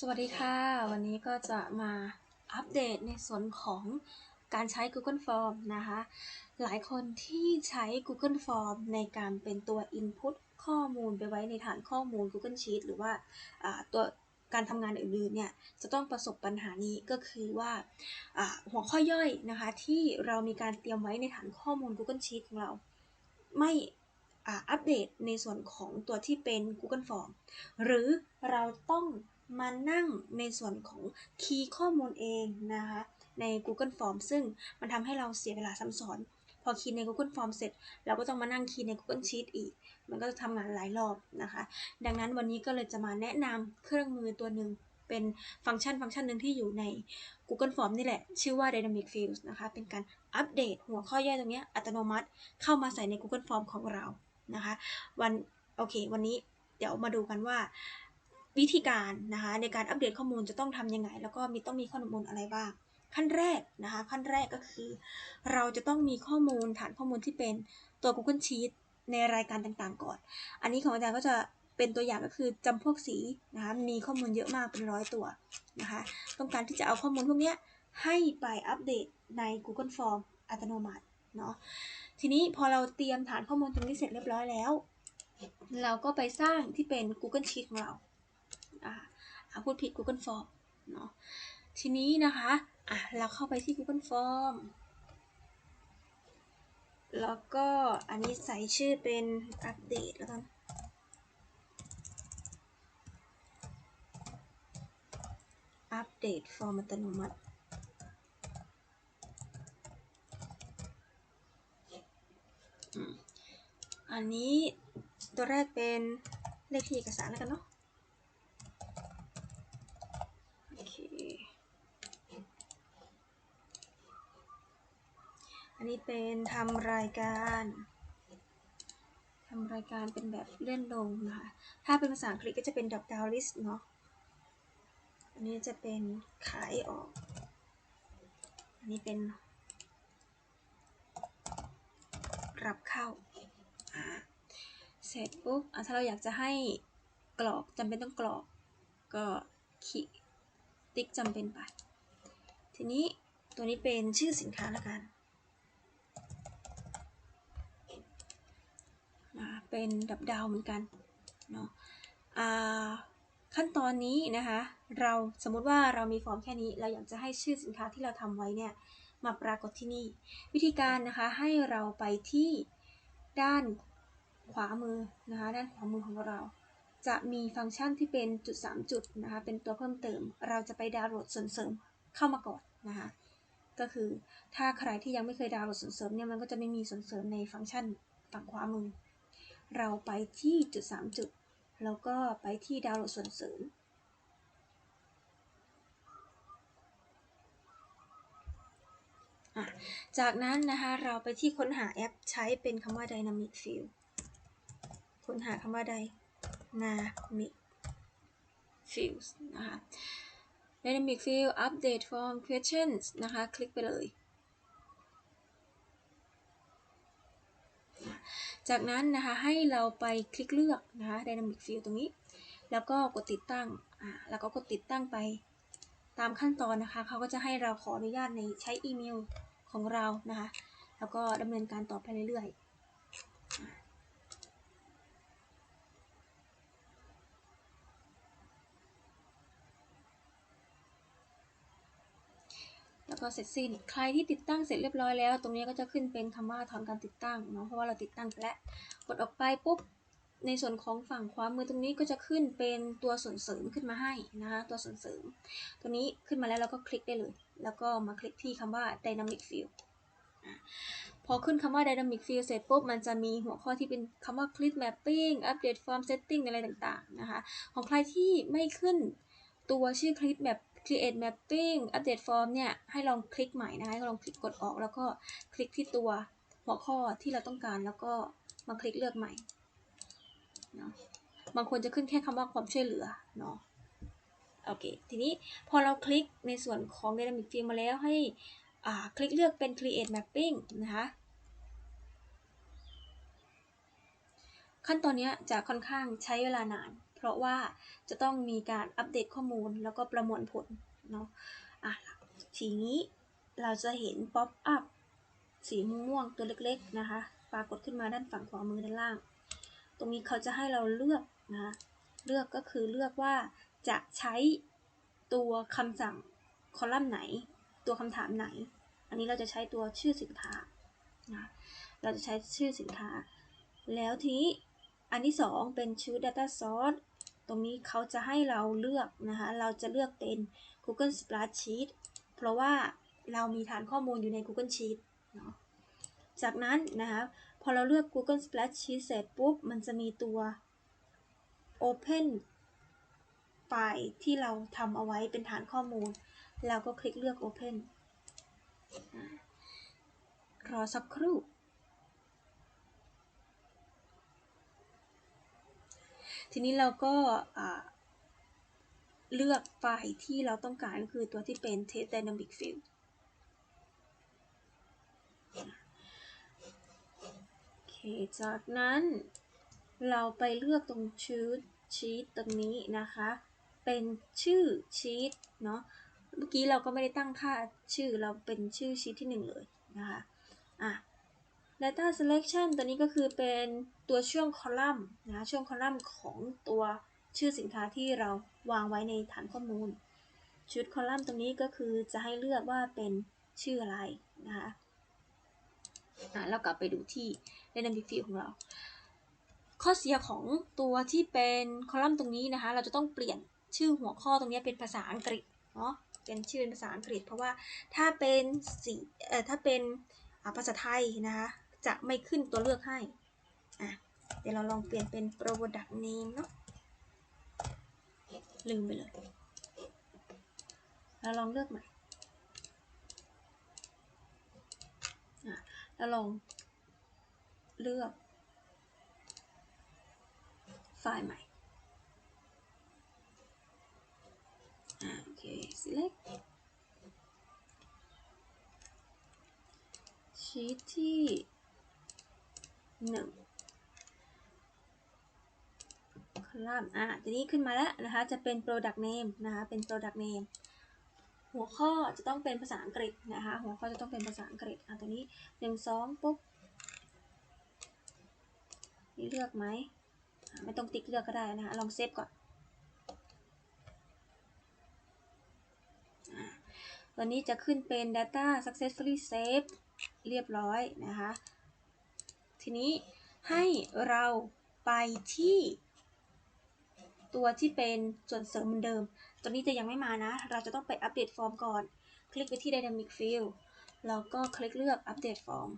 สวัสดีค่ะ วันนี้ก็จะมาอัปเดตในส่วนของการใช้ Google Form นะคะ หลายคนที่ใช้ Google Form ในการเป็นตัว Input ข้อมูลไปไว้ในฐานข้อมูล Google Sheet หรือว่าาตัวการทำงานอื่นๆเนี่ยจะต้องประสบปัญหานี้ก็คือว่าาหัวข้อย่อยนะคะที่เรามีการเตรียมไว้ในฐานข้อมูล Google Sheet ของเราไม่อัปเดตในส่วนของตัวที่เป็น Google Form หรือเราต้อง มานั่งในส่วนของคีย์ข้อมูลเองนะคะใน Google Form ซึ่งมันทำให้เราเสียเวลาซ้ำซ้อนพอคีย์ใน Google Form เสร็จ เราก็ต้องมานั่งคีย์ใน Google Sheet อีก มันก็จะทำงานหลายรอบนะคะ ดังนั้นวันนี้ก็เลยจะมาแนะนำเครื่องมือตัวหนึ่งเป็นฟังก์ชันฟังก์ชันหนึ่งที่อยู่ใน Google Form นี่แหละ ชื่อว่า Dynamic Fields นะคะ เป็นการอัปเดตหัวข้อย่อยตรงนี้อัตโนมัติเข้ามาใส่ใน Google Form ของเรานะคะ วันโอเค วันนี้เดี๋ยวมาดูกันว่า วิธีการนะคะในการอัปเดตข้อมูลจะต้องทำยังไง แล้วก็มีต้องมีข้อมูลอะไรบ้าง ขั้นแรกนะคะขั้นแรกก็คือ เราจะต้องมีข้อมูลฐานข้อมูลที่เป็นตัว Google Sheet ในรายการต่างๆ ก่อน อันนี้ของอาจารย์ก็จะเป็นตัวอย่างก็คือจำพวกสีนะคะมีข้อมูลเยอะมากเป็นร้อยตัวนะคะต้องการที่จะเอาข้อมูลพวกนี้ให้ไปอัปเดตใน Google Form อัตโนมัติเนาะทีนี้พอเราเตรียมฐานข้อมูลตรงนี้เสร็จเรียบร้อยแล้ว เราก็ไปสร้างที่เป็น Google Sheet ของเรา อ่าพูดผิด Google Form เนาะทีนี้นะคะอะเราเข้าไปที่ Google Form แล้วก็อันนี้ใส่ชื่อเป็นอัปเดตแล้วกันอัปเดตฟอร์มอัตโนมัติอันนี้ตัวแรกเป็นเลขที่เอกสารแล้วกันเนาะ โอเค อั นนี้เป็นทำรายการทำรายการเป็นแบบเลื่อนลงนะคะ ถ้าเป็นภาษาอังกฤษก็จะเป็น drop down list เนาะ อันนี้จะเป็นขายออก อันนี้เป็นรับเข้า เสร็จปุ๊บอะถ้าเราอยากจะให้กรอกจำเป็นต้องกรอก ก็ขีดติ๊กจำเป็นไป ทีนี้ตัวนี้เป็นชื่อสินค้าละกันนะ เป็นดับดาวเหมือนกันเนาะอ่าขั้นตอนนี้นะคะ เราสมมุติว่าเรามีฟอร์มแค่นี้ เราอยากจะให้ชื่อสินค้าที่เราทำไว้เนี่ยมาปรากฏที่นี่ วิธีการนะคะให้เราไปที่ด้านขวามือนะคะด้านขวามือของเรา จะมีฟังก์ชันที่เป็นจุด 3 จุดนะคะเป็นตัวเพิ่มเติม เราจะไปดาวน์โหลดส่วนเสริมเข้ามาก่อนนะคะก็คือถ้าใครที่ยังไม่เคยดาวน์โหลดส่วนเสริมเนี่ยมันก็จะไม่มีส่วนเสริมในฟังก์ชันฝั่งขวามือ เราไปที่จุด 3 จุด แล้วก็ไปที่ดาวน์โหลดส่วนเสริม จากนั้นนะคะเราไปที่ค้นหาแอปใช้เป็นคำว่า Dynamic Field ค้นหาคำว่า Dynamic Fields นะคะ Dynamic Field Update Form Questions นะคะ คลิกไปเลย จากนั้นนะคะให้เราไปคลิกเลือกนะคะ Dynamic Field ตรงนี้ แล้วก็กดติดตั้งอ่าแล้วก็กดติดตั้งไปตามขั้นตอนนะคะเขาก็จะให้เราขออนุญาตในใช้อีเมลของเรานะคะ แล้วก็ดำเนินการต่อไปเรื่อยๆ แล้วก็เสร็จสิ้น ใครที่ติดตั้งเสร็จเรียบร้อยแล้ว ตรงนี้ก็จะขึ้นเป็นคำว่าถอนการติดตั้งเนาะเพราะว่าเราติดตั้งไปแล้วกดออกไปปุ๊บในส่วนของฝั่งขวามือตรงนี้ก็จะขึ้นเป็นตัวส่วนเสริมขึ้นมาให้นะคะตัวส่วนเสริม ตัวนี้ขึ้นมาแล้วเราก็คลิกได้เลย แล้วก็มาคลิกที่คำว่า Dynamic Field พอขึ้นคำว่า Dynamic Field เสร็จปุ๊บ มันจะมีหัวข้อที่เป็นคำว่า Click Mapping Update Form Setting อะไรต่างๆ นะคะ ของใครที่ไม่ขึ้นตัวชื่อ Click Map Create Mapping Update Form เนี่ยให้ลองคลิกใหม่นะคะให้ลองคลิกกดออกแล้วก็คลิกที่ตัวหัวข้อที่เราต้องการแล้วก็มาคลิกเลือกใหม่เนาะบางคนจะขึ้นแค่คำว่าความช่วยเหลือเนาะโอเค ทีนี้พอเราคลิกในส่วนของ Dynamic Field มาแล้วให้คลิกเลือกเป็น create mapping นะคะ ขั้นตอนนี้จะค่อนข้างใช้เวลานาน เพราะว่าจะต้องมีการอัปเดตข้อมูลแล้วก็ประมวลผลเนาะอะทีนี้เราจะเห็นป๊อปอัพสีม่วงตัวเล็กๆนะคะปรากฏขึ้นมาด้านฝั่งขวามือด้านล่าง ตรงนี้เขาจะให้เราเลือกนะเลือกก็คือเลือกว่าจะใช้ตัวคำสั่งคอลัมน์ไหน ตัวคำถามไหน อันนี้เราจะใช้ตัวชื่อสินค้านะเราจะใช้ชื่อสินค้า แล้วทีนี้ อันที่สองเป็นชื่อ data source ตรงนี้เขาจะให้เราเลือกนะคะ เราจะเลือกเป็น Google Spreadsheet เพราะว่าเรามีฐานข้อมูลอยู่ใน Google Sheet เนาะจากนั้นนะคะพอเราเลือก Google Spreadsheet เสร็จปุ๊บ มันจะมีตัว Open ไฟล์ที่เราทำเอาไว้เป็นฐานข้อมูลแล้วก็คลิกเลือก Open รอสักครู่ ทีนี้เราก็เลือกไฟล์ที่เราต้องการก็คือตัวที่เป็น Test Dynamic Field โอเค จากนั้นเราไปเลือกตรงชื่อชีตตรงนี้นะคะ เป็นชื่อชีตเนาะ เมื่อกี้เราก็ไม่ได้ตั้งค่าชื่อเราเป็นชื่อชีตที่ 1 เลยนะคะ อะ data selection ตัวนี้ก็คือเป็นตัวช่วงคอลัมน์นะช่วงคอลัมน์ของตัวชื่อสินค้าที่เราวางไว้ในฐานข้อมูล ชุดคอลัมน์ตรงนี้ก็คือจะให้เลือกว่าเป็นชื่ออะไรนะคะอะเรากลับไปดูที่ dynamic field ของเรา ข้อเสียของตัวที่เป็นคอลัมน์ตรงนี้นะคะ เราจะต้องเปลี่ยนชื่อหัวข้อตรงนี้เป็นภาษาอังกฤษเนาะเป็นชื่อเป็นภาษาอังกฤษ เพราะว่าถ้าเป็นสีเอ่อถ้าเป็นภาษาไทยนะคะ จะไม่ขึ้นตัวเลือกให้อะเดี๋ยวเราลองเปลี่ยนเป็น product name เนาะลืมไปเลยเราลองเลือกใหม่อะเราลองเลือก ไฟล์ใหม่อ่าโอเค select ชีทที่ หนึ่งคอลัมน์อะทีนี้ขึ้นมาแล้วนะคะ จะเป็น product name นะคะ เป็น product name หัวข้อจะต้องเป็นภาษาอังกฤษนะคะ หัวข้อจะต้องเป็นภาษาอังกฤษ อะตัวนี้หนึ่งสองปุ๊บ นี่เลือกไหม ไม่ต้องติ๊กเลือกก็ได้นะคะ ลองเซฟก่อนตัวนี้จะขึ้นเป็น data successfully saved เรียบร้อยนะคะ ทีนี้ให้เราไปที่ตัวที่เป็นส่วนเสริมเหมือนเดิม ตัวนี้จะยังไม่มานะ เราจะต้องไปอัปเดตฟอร์มก่อน คลิกไปที่ Dynamic Field แล้วก็คลิกเลือกอัปเดตฟอร์ม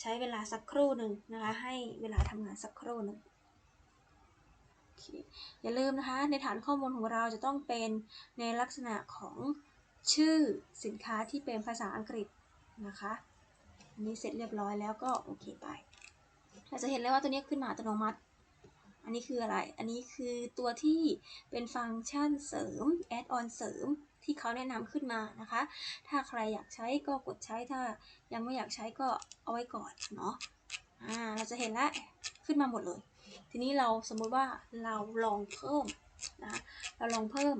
ใช้เวลาสักครู่หนึ่งนะคะ ให้เวลาทำงานสักครู่หนึ่งอย่าลืมนะคะ ในฐานข้อมูลของเราจะต้องเป็นในลักษณะของชื่อสินค้าที่เป็นภาษาอังกฤษนะคะ นนี้เสร็จเรียบร้อยแล้วก็โอเคไป เราจะเห็นเลยว่าตัวนี้ขึ้นมาอัตโนมัติ อันนี้คืออะไร อันนี้คือตัวที่เป็นฟังก์ชันเสริม แอดออนเสริมที่เขาแนะนำขึ้นมานะคะ ถ้าใครอยากใช้ก็กดใช้ ถ้ายังไม่อยากใช้ก็เอาไว้ก่อนเนาะ อ่า เราจะเห็นแล้วขึ้นมาหมดเลย ทีนี้เราสมมติว่าเราลองเพิ่มนะเราลองเพิ่ม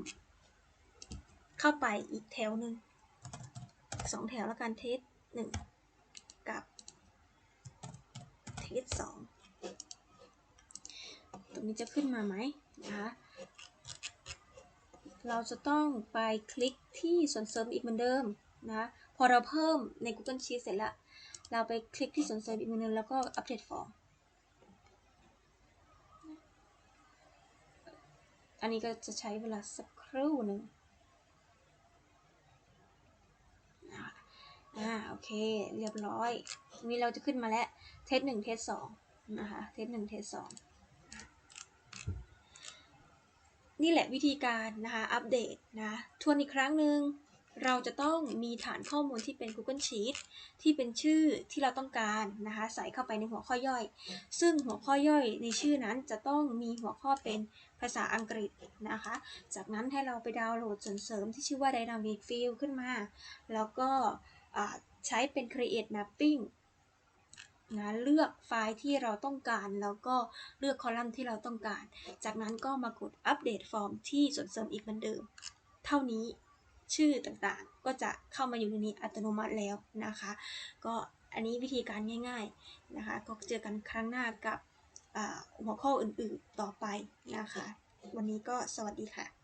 เข้าไปอีกแถวหนึ่งสองแถวแล้วกันเทสหนึ่งกับ เทสสองตรงนี้จะขึ้นมาไหมนะคะเราจะต้องไปคลิกที่ส่วนเสริมอีกเหมือนเดิมนะพอเราเพิ่มใน Google Sheet เสร็จแล้ว เราไปคลิกที่ส่วนเสริมอีกเหมือนเดิมแล้วก็อัปเดตฟอร์มอันนี้ก็จะใช้เวลาสักครู่หนึ่งอ่า โอเค เรียบร้อยนี้เราจะขึ้นมาแล้วเทสหนึ่งเทสสองนะคะเทสหนึ่งเทสสองนี่แหละวิธีการนะคะอัปเดตนะทวนอีกครั้งหนึ่งเราจะต้องมีฐานข้อมูลที่เป็น Google Sheet ที่เป็นชื่อที่เราต้องการนะคะใส่เข้าไปในหัวข้อย่อย ซึ่งหัวข้อย่อยในชื่อนั้นจะต้องมีหัวข้อเป็นภาษาอังกฤษนะคะ จากนั้นให้เราไปดาวน์โหลดส่วนเสริมที่ชื่อว่า Dynamic Field ขึ้นมา แล้วก็ ใช้เป็น create mapping นะเลือกไฟล์ที่เราต้องการ แล้วก็เลือกคอลัมน์ที่เราต้องการ จากนั้นก็มากดอัปเดตฟอร์มที่ส่วนเสริมอีกเหมือนเดิม เท่านี้ชื่อต่างๆ ก็จะเข้ามาอยู่ในนี้อัตโนมัติแล้วนะคะ ก็อันนี้วิธีการง่ายๆนะคะ ก็เจอกันครั้งหน้ากับหัวข้ออื่นๆต่อไปนะคะ วันนี้ก็สวัสดีค่ะ